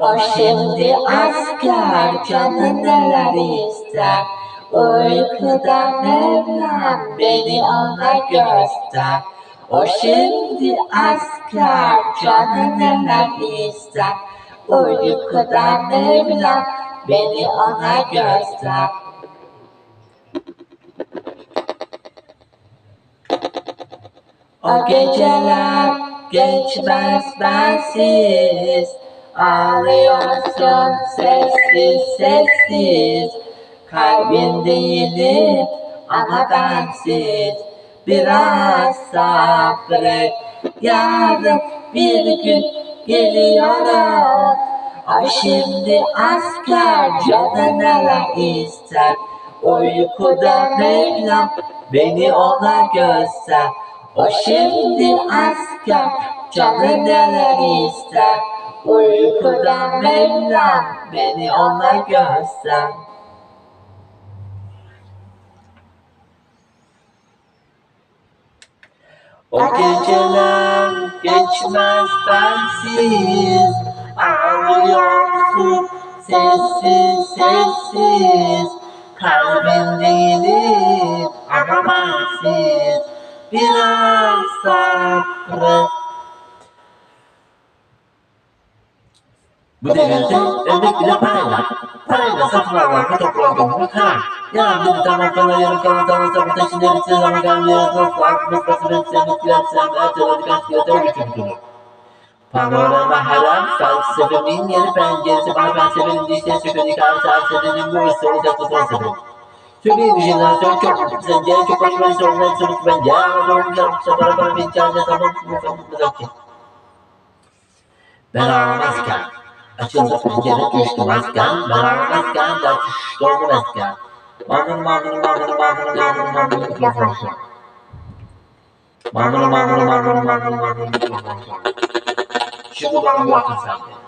O şimdi asker canı neler ister Uykuda Mevlam beni ona göster. O şimdi asker canı neler ister Uykuda Mevlam beni ona göster. O geceler geçmez bensiz Ağlıyorsun sessiz sessiz. Kalbin değilim ama bensiz. Biraz sabret. Yarın bir gün geliyorum O. Şimdi asker canı neler ister. Uykuda Mevlam beni ona göster. O şimdi asker canı neler ister Uykuda Mevlam beni ona göster. O geceler geçmez bensiz. Ağlıyorsun sessiz sessiz. Kalbin değilim ama bensiz. Biraz sabret Bu devirde evlilik bile parayla. Parayla satın almak toplandım bu kadar. Yardım tamam bana yarım kalan tamam sabır taşın derisi ama gelmiyor. Nasıl aklımız basın etsen etkiler sen erteledik askıya dövdük çünkü. Panorama haram felsefemin yeni penceresi var felsefenin dişleri söküldük her felsefenin bu hissi olacak bu felsefe. Çünkü bir jenerasyon çok sence çok hoşuma sorunlar sorusu bence ama doğru yapmışsa bana bana bir çare zaman bu bu da ki. Ben aramazken Açıldık pencere geçtim az kan Bana az kan da Yardım az kan Manın manın manın manın manın manın Yaz aşağı Manın manın manın manın manın Şu budanın yakasaydı